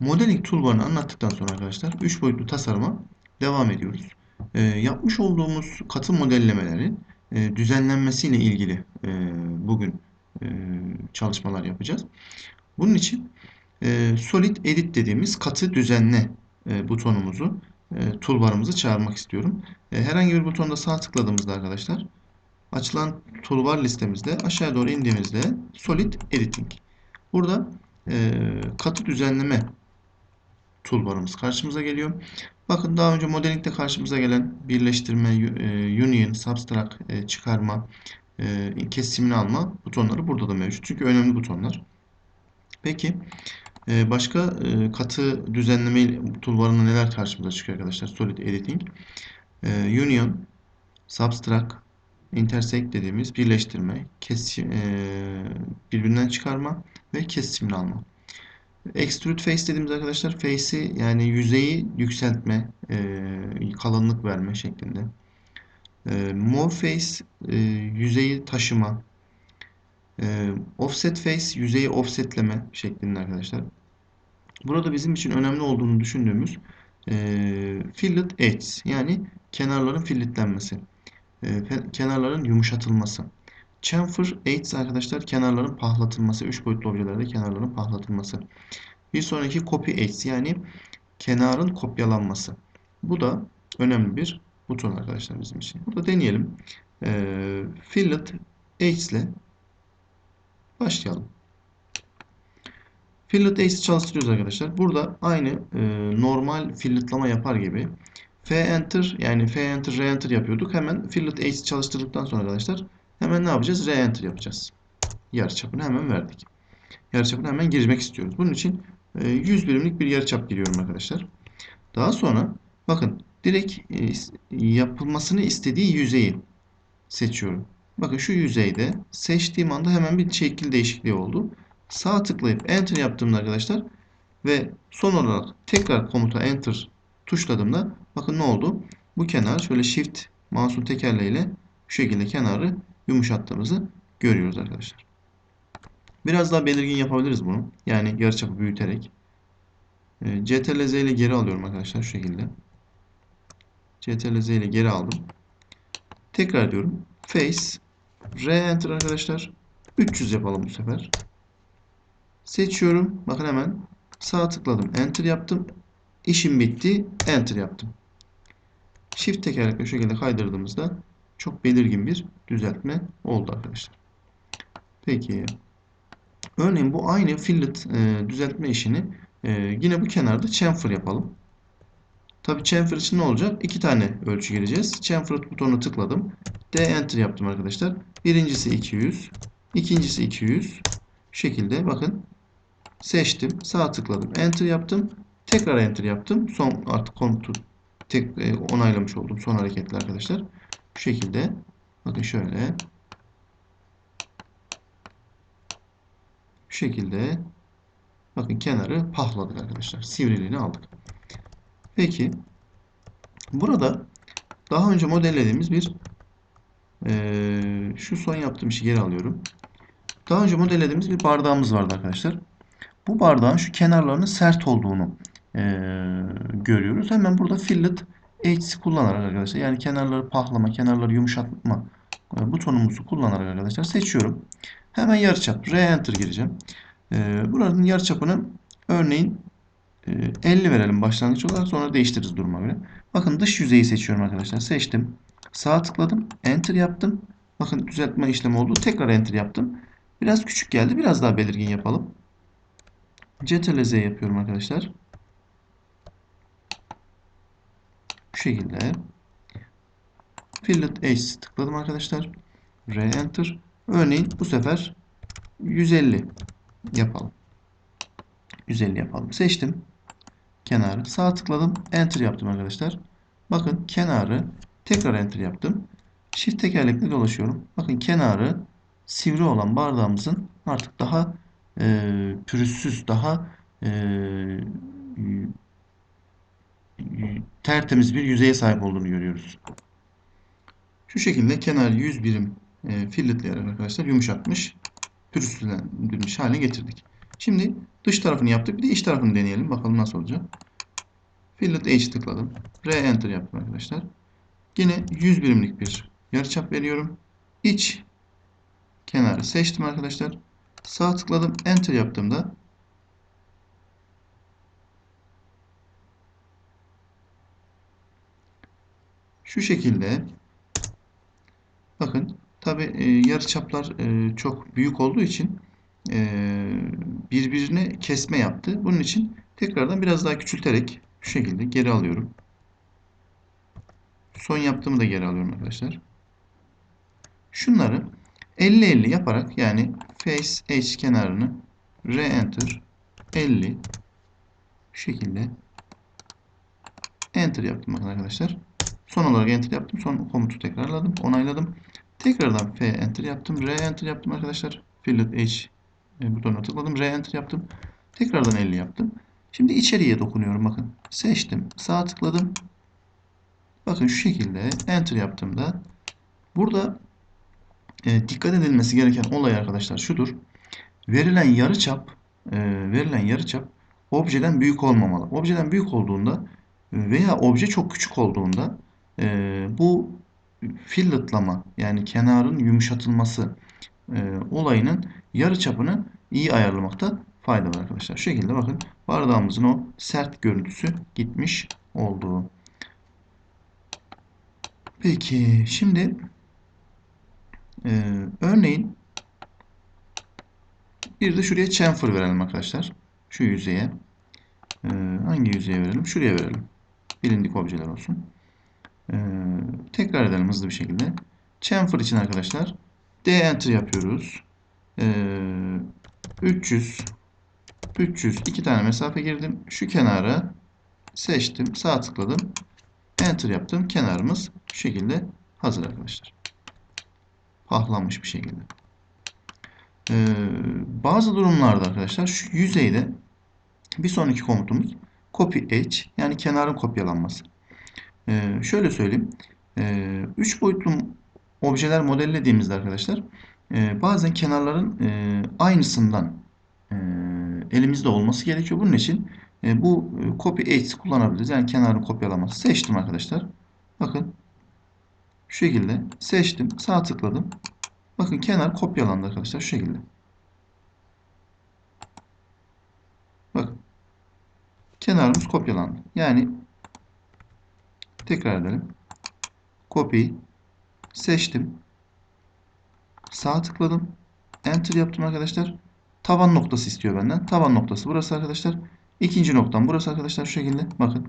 Modeling toolbar'ını anlattıktan sonra arkadaşlar 3 boyutlu tasarıma devam ediyoruz. Ee, yapmış olduğumuz katı modellemelerin e, düzenlenmesiyle ilgili e, bugün e, çalışmalar yapacağız. Bunun için e, Solid Edit dediğimiz katı düzenle e, butonumuzu e, toolbar'ımızı çağırmak istiyorum. E, herhangi bir butonda sağ tıkladığımızda arkadaşlar açılan toolbar listemizde aşağı doğru indiğimizde Solid Editing. Burada e, katı düzenleme toolbarımız karşımıza geliyor. Bakın daha önce modelingde karşımıza gelen birleştirme, e, union, subtract, e, çıkarma, e, kesimini alma butonları burada da mevcut. Çünkü önemli butonlar. Peki başka katı düzenleme toolbarında neler karşımıza çıkıyor arkadaşlar? Solid Editing, Union, Subtract, Intersect dediğimiz birleştirme, kesim, birbirinden çıkarma ve kesimini alma. Extrude face dediğimiz arkadaşlar face'i yani yüzeyi yükseltme, e, kalınlık verme şeklinde. E, Morph e, yüzeyi taşıma. E, offset face yüzeyi offsetleme şeklinde arkadaşlar. Burada bizim için önemli olduğunu düşündüğümüz e, fillet edges yani kenarların filletlenmesi. E, kenarların yumuşatılması. Chamfer aids arkadaşlar kenarların pahlatılması. 3 boyutlu objelerde kenarların pahlatılması. Bir sonraki copy aids yani kenarın kopyalanması. Bu da önemli bir buton arkadaşlar bizim için. Burada deneyelim. E, fillet aids ile başlayalım. Fillet aids çalıştırıyoruz arkadaşlar. Burada aynı e, normal filletlama yapar gibi F enter yani F enter re enter yapıyorduk. Hemen fillet aids çalıştırdıktan sonra arkadaşlar Hemen ne yapacağız? Re-enter yapacağız. Yarıçapını hemen verdik. Yarıçapını hemen girmek istiyoruz. Bunun için 100 e, birimlik bir yarıçap giriyorum arkadaşlar. Daha sonra bakın direkt e, yapılmasını istediği yüzeyi seçiyorum. Bakın şu yüzeyde seçtiğim anda hemen bir şekil değişikliği oldu. Sağ tıklayıp enter yaptığımda arkadaşlar ve son olarak tekrar komuta enter tuşladığımda bakın ne oldu? Bu kenar şöyle shift mouse'un tekerleğiyle şu şekilde kenarı yumuşattığımızı görüyoruz arkadaşlar. Biraz daha belirgin yapabiliriz bunu. Yani yarıçapı büyüterek. Ee, CTRL Z ile geri alıyorum arkadaşlar şu şekilde. CTRL Z ile geri aldım. Tekrar diyorum. Face Re-Enter arkadaşlar. 300 yapalım bu sefer. Seçiyorum. Bakın hemen sağ tıkladım. Enter yaptım. İşim bitti. Enter yaptım. Shift tekerlekle şu şekilde kaydırdığımızda çok belirgin bir düzeltme oldu arkadaşlar. Peki. Örneğin bu aynı fillet e, düzeltme işini e, yine bu kenarda chamfer yapalım. Tabi chamfer için ne olacak? İki tane ölçü gireceğiz. Chamfer butonuna tıkladım. D enter yaptım arkadaşlar. Birincisi 200. ikincisi 200. Şu şekilde bakın. Seçtim. Sağ tıkladım. Enter yaptım. Tekrar enter yaptım. Son artık komutu tek, e, onaylamış oldum. Son hareketli arkadaşlar. Bu şekilde. Bakın şöyle. Şu şekilde. Bakın kenarı pahladık arkadaşlar. Sivriliğini aldık. Peki. Burada daha önce modellediğimiz bir e, şu son yaptığım işi geri alıyorum. Daha önce modellediğimiz bir bardağımız vardı arkadaşlar. Bu bardağın şu kenarlarının sert olduğunu e, görüyoruz. Hemen burada fillet X kullanarak arkadaşlar yani kenarları pahlama, kenarları yumuşatma e, butonumuzu kullanarak arkadaşlar seçiyorum. Hemen yarıçap re-enter gireceğim. E, buranın yarıçapını örneğin 50 e, verelim başlangıç olarak sonra değiştiririz duruma göre. Bakın dış yüzeyi seçiyorum arkadaşlar. Seçtim. Sağ tıkladım. Enter yaptım. Bakın düzeltme işlemi oldu. Tekrar enter yaptım. Biraz küçük geldi. Biraz daha belirgin yapalım. Ctrl Z yapıyorum arkadaşlar. Bu şekilde Fillet Ace tıkladım arkadaşlar. Re-enter. Örneğin bu sefer 150 yapalım. 150 yapalım. Seçtim. Kenarı. Sağ tıkladım. Enter yaptım arkadaşlar. Bakın kenarı tekrar enter yaptım. Shift tekerlekle dolaşıyorum. Bakın kenarı sivri olan bardağımızın artık daha e, pürüzsüz, daha e, tertemiz bir yüzeye sahip olduğunu görüyoruz. Şu şekilde kenar 100 birim e, filletleyerek arkadaşlar yumuşatmış, pürüzsüzlendirilmiş hale getirdik. Şimdi dış tarafını yaptık. Bir de iç tarafını deneyelim. Bakalım nasıl olacak. Fillet H tıkladım. R enter yaptım arkadaşlar. Yine 100 birimlik bir yarıçap veriyorum. İç kenarı seçtim arkadaşlar. Sağ tıkladım. Enter yaptığımda şu şekilde bakın tabi e, yarıçaplar e, çok büyük olduğu için e, birbirine kesme yaptı. Bunun için tekrardan biraz daha küçülterek şu şekilde geri alıyorum. Son yaptığımı da geri alıyorum arkadaşlar. Şunları 50-50 yaparak yani face h kenarını re-enter 50 şu şekilde enter yaptım arkadaşlar. Son olarak enter yaptım. Son komutu tekrarladım. Onayladım. Tekrardan F enter yaptım. R enter yaptım arkadaşlar. Fillet H e, butonuna tıkladım. R enter yaptım. Tekrardan 50 yaptım. Şimdi içeriye dokunuyorum bakın. Seçtim. Sağ tıkladım. Bakın şu şekilde enter yaptığımda burada e, dikkat edilmesi gereken olay arkadaşlar şudur. Verilen yarıçap e, verilen yarıçap objeden büyük olmamalı. Objeden büyük olduğunda veya obje çok küçük olduğunda e, bu filletlama yani kenarın yumuşatılması e, olayının yarıçapını iyi ayarlamakta fayda var arkadaşlar. Şu şekilde bakın bardağımızın o sert görüntüsü gitmiş oldu. Peki şimdi e, örneğin bir de şuraya chamfer verelim arkadaşlar. Şu yüzeye. E, hangi yüzeye verelim? Şuraya verelim. Bilindik objeler olsun. Tekrar edelim hızlı bir şekilde. Chamfer için arkadaşlar D enter yapıyoruz. E, 300 300 iki tane mesafe girdim. Şu kenara seçtim. Sağ tıkladım. Enter yaptım. Kenarımız şu şekilde hazır arkadaşlar. Pahlanmış bir şekilde. Ee, bazı durumlarda arkadaşlar şu yüzeyde bir sonraki komutumuz copy edge yani kenarın kopyalanması. Ee, şöyle söyleyeyim. Ee, üç boyutlu objeler modellediğimizde arkadaşlar e, bazen kenarların e, aynısından e, elimizde olması gerekiyor. Bunun için e, bu e, copy edge kullanabiliriz. Yani kenarın kopyalaması. Seçtim arkadaşlar. Bakın şu şekilde seçtim. Sağ tıkladım. Bakın kenar kopyalandı arkadaşlar. Şu şekilde. Bakın. Kenarımız kopyalandı. Yani tekrar edelim. Copy seçtim. Sağ tıkladım. Enter yaptım arkadaşlar. Taban noktası istiyor benden. Taban noktası burası arkadaşlar. İkinci noktam burası arkadaşlar şu şekilde. Bakın.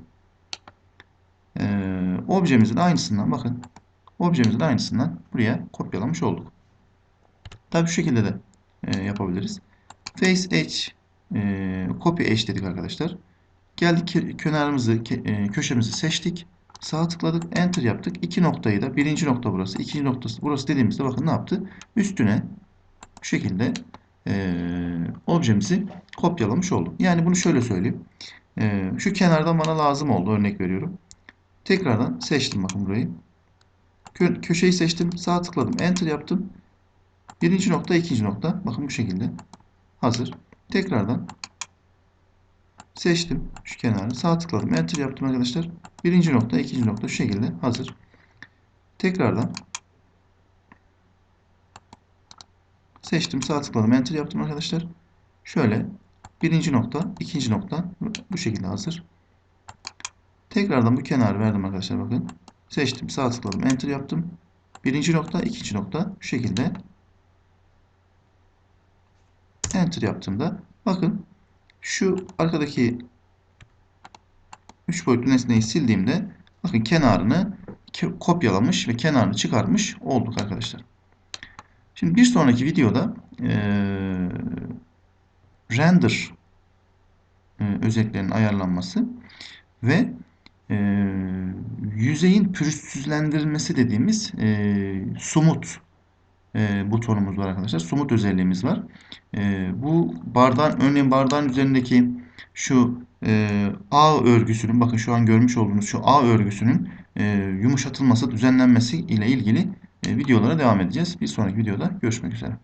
Ee, objemizin aynısından bakın. Objemizin aynısından buraya kopyalamış olduk. Tabii şu şekilde de e, yapabiliriz. Face H e, copy H dedik arkadaşlar. Geldik kenarımızı, e, köşemizi seçtik. Sağ tıkladık. Enter yaptık. İki noktayı da birinci nokta burası, ikinci noktası burası dediğimizde bakın ne yaptı? Üstüne şu şekilde e, objemizi kopyalamış olduk. Yani bunu şöyle söyleyeyim. E, şu kenardan bana lazım oldu. Örnek veriyorum. Tekrardan seçtim bakın burayı. Kö köşeyi seçtim. Sağ tıkladım. Enter yaptım. Birinci nokta, ikinci nokta. Bakın bu şekilde. Hazır. Tekrardan seçtim. Şu kenarı. Sağ tıkladım. Enter yaptım arkadaşlar. Birinci nokta, ikinci nokta şu şekilde. Hazır. Tekrardan Seçtim. Sağ tıkladım. Enter yaptım arkadaşlar. Şöyle. Birinci nokta. ikinci nokta. Bu şekilde hazır. Tekrardan bu kenarı verdim arkadaşlar. Bakın. Seçtim. Sağ tıkladım. Enter yaptım. Birinci nokta. ikinci nokta. Şu şekilde. Enter yaptığımda bakın şu arkadaki 3 boyutlu nesneyi sildiğimde bakın kenarını kopyalamış ve kenarını çıkarmış olduk arkadaşlar. Şimdi bir sonraki videoda e, render e, özelliklerinin ayarlanması ve e, yüzeyin pürüzsüzlendirilmesi dediğimiz e, sumut e, butonumuz var arkadaşlar. Sumut özelliğimiz var. E, bu bardağın örneğin bardağın üzerindeki şu e, ağ örgüsünün bakın şu an görmüş olduğunuz şu ağ örgüsünün e, yumuşatılması, düzenlenmesi ile ilgili videolara devam edeceğiz. Bir sonraki videoda görüşmek üzere.